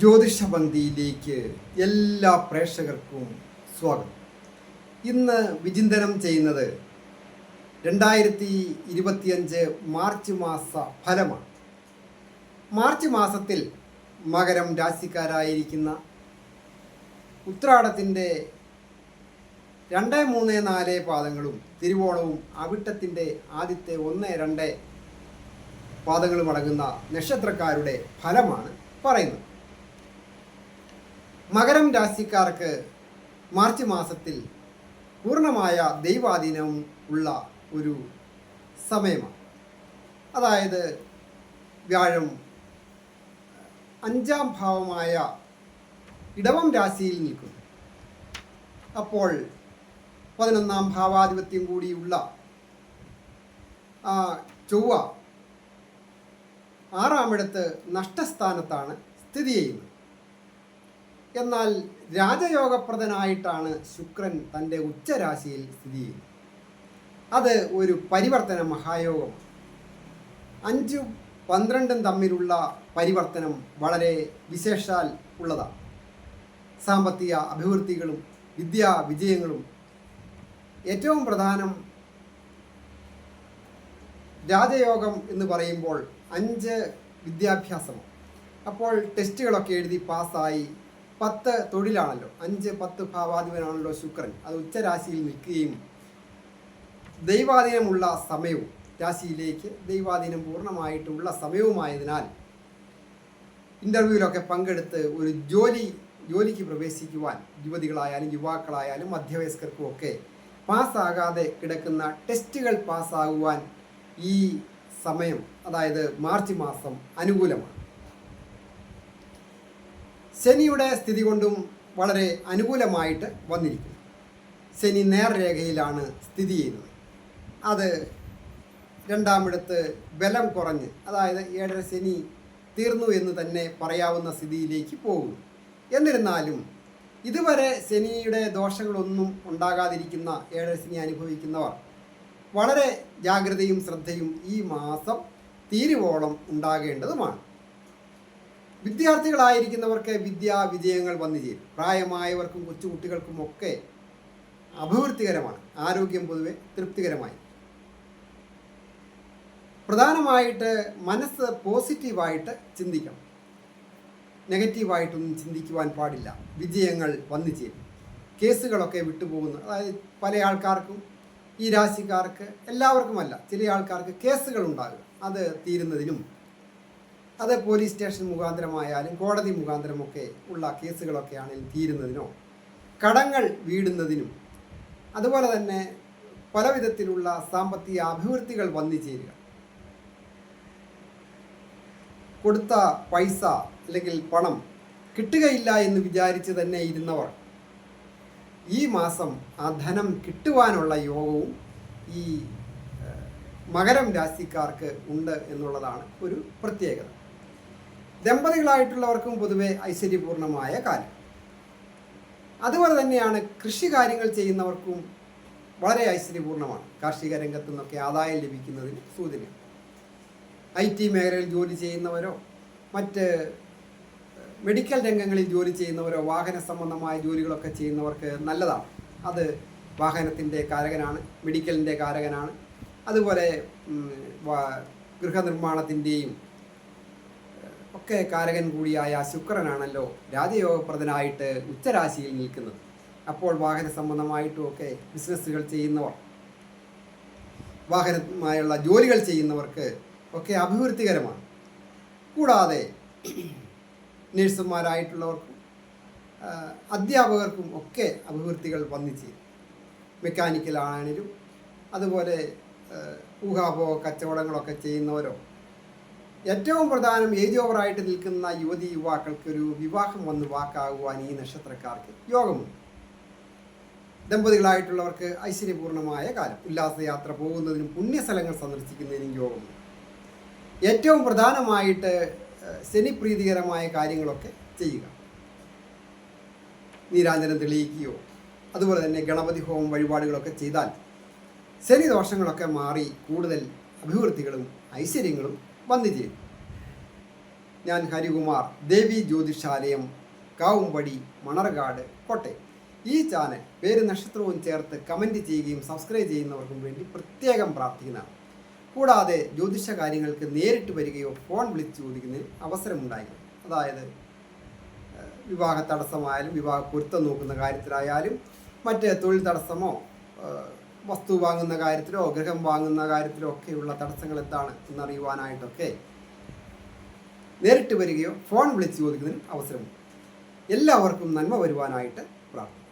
ജ്യോതിഷപന്തിയിലേക്ക് എല്ലാ പ്രേക്ഷകർക്കും സ്വാഗതം. ഇന്ന് വിചിന്തനം ചെയ്യുന്നത് രണ്ടായിരത്തി ഇരുപത്തിയഞ്ച് മാർച്ച് മാസ ഫലമാണ്. മാർച്ച് മാസത്തിൽ മകരം രാശിക്കാരായിരിക്കുന്ന ഉത്രാടത്തിന്റെ രണ്ട് മൂന്ന് നാല് പാദങ്ങളും തിരുവോണവും അവിട്ടത്തിന്റെ ആദ്യത്തെ ഒന്ന് രണ്ട് പാദങ്ങളും അടങ്ങുന്ന നക്ഷത്രക്കാരുടെ ഫലമാണ് പറയുന്നത്. മകരം രാശിക്കാർക്ക് മാർച്ച് മാസത്തിൽ പൂർണമായ ദൈവാധീനം ഉള്ള ഒരു സമയമാണ്. അതായത് വ്യാഴം അഞ്ചാം ഭാവമായ ഇടവം രാശിയിൽ നിൽക്കുന്നു. അപ്പോൾ പതിനൊന്നാം ഭാവാധിപത്യം കൂടിയുള്ള ചൊവ്വ ആറാമിടത്ത് നഷ്ടസ്ഥാനത്താണ് സ്ഥിതി ചെയ്യുന്നത്. എന്നാൽ രാജയോഗപ്രദനായിട്ടാണ് ശുക്രൻ തന്റെ ഉച്ചരാശിയിൽ സ്ഥിതി ചെയ്യുന്നത്. അത് ഒരു പരിവർത്തന മഹായോഗമാണ് അഞ്ചും പന്ത്രണ്ടും തമ്മിലുള്ള പരിവർത്തനം വളരെ വിശേഷാൽ ഉള്ളതാണ്. സാമ്പത്തിക അഭിവൃദ്ധികളും വിദ്യാ വിജയങ്ങളും ഏറ്റവും പ്രധാനം രാജയോഗം എന്ന് പറയുമ്പോൾ അഞ്ച് വിദ്യാഭ്യാസമാണ് അപ്പോൾ ടെസ്റ്റുകളൊക്കെ എഴുതി പാസ്സായി പത്ത് തൊഴിലാണല്ലോ. അഞ്ച് പത്ത് ഭാവാധിപനാണല്ലോ ശുക്രൻ. അത് ഉച്ചരാശിയിൽ നിൽക്കുകയും ദൈവാധീനമുള്ള സമയവും രാശിയിലേക്ക് ദൈവാധീനം പൂർണമായിട്ടുള്ള സമയവുമായതിനാൽ ഇന്റർവ്യൂവിലൊക്കെ പങ്കെടുത്ത് ഒരു ജോലി ജോലിക്ക് പ്രവേശിക്കുവാൻ യുവതികളായാലും യുവാക്കളായാലും മധ്യവയസ്കർക്കും ഒക്കെ പാസ്സാകാതെ കിടക്കുന്ന ടെസ്റ്റുകൾ പാസ്സാകുവാൻ ഈ സമയം അതായത് മാർച്ച് മാസം അനുകൂലമാണ്. ശനിയുടെ സ്ഥിതി കൊണ്ടും വളരെ അനുകൂലമായിട്ട് വന്നിരിക്കുന്നു. ശനി നേർരേഖയിലാണ് സ്ഥിതി ചെയ്യുന്നത്. അത് രണ്ടാമിടത്ത് ബലം കുറഞ്ഞ് അതായത് ഏഴര ശനി തീർന്നു എന്ന് തന്നെ പറയാവുന്ന സ്ഥിതിയിലേക്ക് പോകുന്നു. എന്നിരുന്നാലും ഇതുവരെ ശനിയുടെ ദോഷങ്ങളൊന്നും ഉണ്ടാകാതിരിക്കുന്ന ഏഴര ശനി അനുഭവിക്കുന്നവർ വളരെ ജാഗ്രതയും ശ്രദ്ധയും ഈ മാസം തീരുവോളം ഉണ്ടാകേണ്ടതുമാണ്. വിദ്യാർത്ഥികളായിരിക്കുന്നവർക്ക് വിദ്യാ വിജയങ്ങൾ വന്നു ചേരും. പ്രായമായവർക്കും കൊച്ചുകുട്ടികൾക്കും ഒക്കെ അഭിവൃദ്ധികരമാണ്. ആരോഗ്യം പൊതുവെ തൃപ്തികരമായി. പ്രധാനമായിട്ട് മനസ്സ് പോസിറ്റീവായിട്ട് ചിന്തിക്കണം. നെഗറ്റീവായിട്ടൊന്നും ചിന്തിക്കുവാൻ പാടില്ല. വിജയങ്ങൾ വന്നു ചേരും. കേസുകളൊക്കെ വിട്ടുപോകുന്നു. അതായത് പല ആൾക്കാർക്കും ഈ രാശിക്കാർക്ക് എല്ലാവർക്കുമല്ല ചില ആൾക്കാർക്ക് കേസുകൾ ഉണ്ടാകും അത് തീരുന്നതിനും അത് പോലീസ് സ്റ്റേഷൻ മുഖാന്തരമായാലും കോടതി മുഖാന്തരമൊക്കെ ഉള്ള കേസുകളൊക്കെ ആണെങ്കിലും തീരുന്നതിനോ? കടങ്ങൾ വീടുന്നതിനും അതുപോലെ തന്നെ പല വിധത്തിലുള്ള സാമ്പത്തിക അഭിവൃദ്ധികൾ വന്നു ചേരുക. കൊടുത്ത പൈസ അല്ലെങ്കിൽ പണം കിട്ടുകയില്ല എന്ന് വിചാരിച്ച് തന്നെ ഇരുന്നവർ ഈ മാസം ആ ധനം കിട്ടുവാനുള്ള യോഗവും ഈ മകരം രാശിക്കാർക്ക് ഉണ്ട് എന്നുള്ളതാണ് ഒരു പ്രത്യേകത. ദമ്പതികളായിട്ടുള്ളവർക്കും പൊതുവെ ഐശ്വര്യപൂർണമായ കാലം. അതുപോലെ തന്നെയാണ് കൃഷി കാര്യങ്ങൾ ചെയ്യുന്നവർക്കും വളരെ ഐശ്വര്യപൂർണമാണ്. കാർഷിക രംഗത്തു നിന്നൊക്കെ ആദായം ലഭിക്കുന്നതിന് സൂചന. ഐ ടി മേഖലയിൽ ജോലി ചെയ്യുന്നവരോ മറ്റ് മെഡിക്കൽ രംഗങ്ങളിൽ ജോലി ചെയ്യുന്നവരോ വാഹന സംബന്ധമായ ജോലികളൊക്കെ ചെയ്യുന്നവർക്ക് നല്ലതാണ്. അത് വാഹനത്തിന്റെ കാരകനാണ് മെഡിക്കലിന്റെ കാരകനാണ്. അതുപോലെ ഗൃഹനിർമ്മാണത്തിന്റെയും ഒക്കെ കാരകൻ കൂടിയായ ശുക്രനാണല്ലോ രാജയോഗപ്രദനായിട്ട് ഉച്ചരാശിയിൽ നിൽക്കുന്നത്. അപ്പോൾ വാഹന സംബന്ധമായിട്ടും ഒക്കെ ബിസിനസ്സുകൾ ചെയ്യുന്നവർ വാഹനമായുള്ള ജോലികൾ ചെയ്യുന്നവർക്ക് ഒക്കെ അഭിവൃദ്ധികരമാണ്. കൂടാതെ നഴ്സുമാരായിട്ടുള്ളവർക്കും അധ്യാപകർക്കും ഒക്കെ അഭിവൃദ്ധികൾ വന്നിച്ചേരും മെക്കാനിക്കലാണെങ്കിലും അതുപോലെ ഊഹാപോ ഊഹാപോഹ കച്ചവടങ്ങളൊക്കെ ചെയ്യുന്നവരോ ഏറ്റവും പ്രധാനം ഏജ് ഓവറായിട്ട് നിൽക്കുന്ന യുവതി യുവാക്കൾക്ക് ഒരു വിവാഹം വന്ന് വാക്കാകുവാൻ ഈ നക്ഷത്രക്കാർക്ക് യോഗമുണ്ട് ദമ്പതികളായിട്ടുള്ളവർക്ക് ഐശ്വര്യപൂർണമായ കാലം. ഉല്ലാസയാത്ര പോകുന്നതിനും പുണ്യസ്ഥലങ്ങൾ സന്ദർശിക്കുന്നതിനും യോഗമുണ്ട് ഏറ്റവും പ്രധാനമായിട്ട് ശനിപ്രീതികരമായ കാര്യങ്ങളൊക്കെ ചെയ്യുക. നീരാഞ്ജനം തെളിയിക്കുകയോ അതുപോലെ തന്നെ ഗണപതി ഹോമം വഴിപാടുകളൊക്കെ ചെയ്താൽ ശനി ദോഷങ്ങളൊക്കെ മാറി കൂടുതൽ അഭിവൃദ്ധികളും ഐശ്വര്യങ്ങളും വന്നു ഞാൻ ഹരികുമാർ ദേവി ജ്യോതിഷാലയം കാവുംപടി മണർകാട് കോട്ടയം. ഈ ചാനൽ പേര് നക്ഷത്രവും ചേർത്ത് കമന്റ് ചെയ്യുകയും സബ്സ്ക്രൈബ് ചെയ്യുന്നവർക്കും വേണ്ടി പ്രത്യേകം പ്രാർത്ഥിക്കുന്നതാണ്. കൂടാതെ ജ്യോതിഷ കാര്യങ്ങൾക്ക് നേരിട്ട് വരികയോ ഫോൺ വിളിച്ച് ചോദിക്കുന്നതിന് അവസരമുണ്ടായി. അതായത് വിവാഹ തടസ്സമായാലും വിവാഹ പൊരുത്തം നോക്കുന്ന കാര്യത്തിലായാലും മറ്റേ തൊഴിൽ തടസ്സമോ വസ്തു വാങ്ങുന്ന കാര്യത്തിലോ ഗൃഹം വാങ്ങുന്ന കാര്യത്തിലോ ഒക്കെയുള്ള തടസ്സങ്ങൾ എന്താണ് എന്നറിയുവാനായിട്ടൊക്കെ നേരിട്ട് വരികയോ ഫോൺ വിളിച്ച് ചോദിക്കുന്നതിനും അവസരമുണ്ട്. എല്ലാവർക്കും നന്മ വരുവാനായിട്ട് പ്രാർത്ഥിക്കും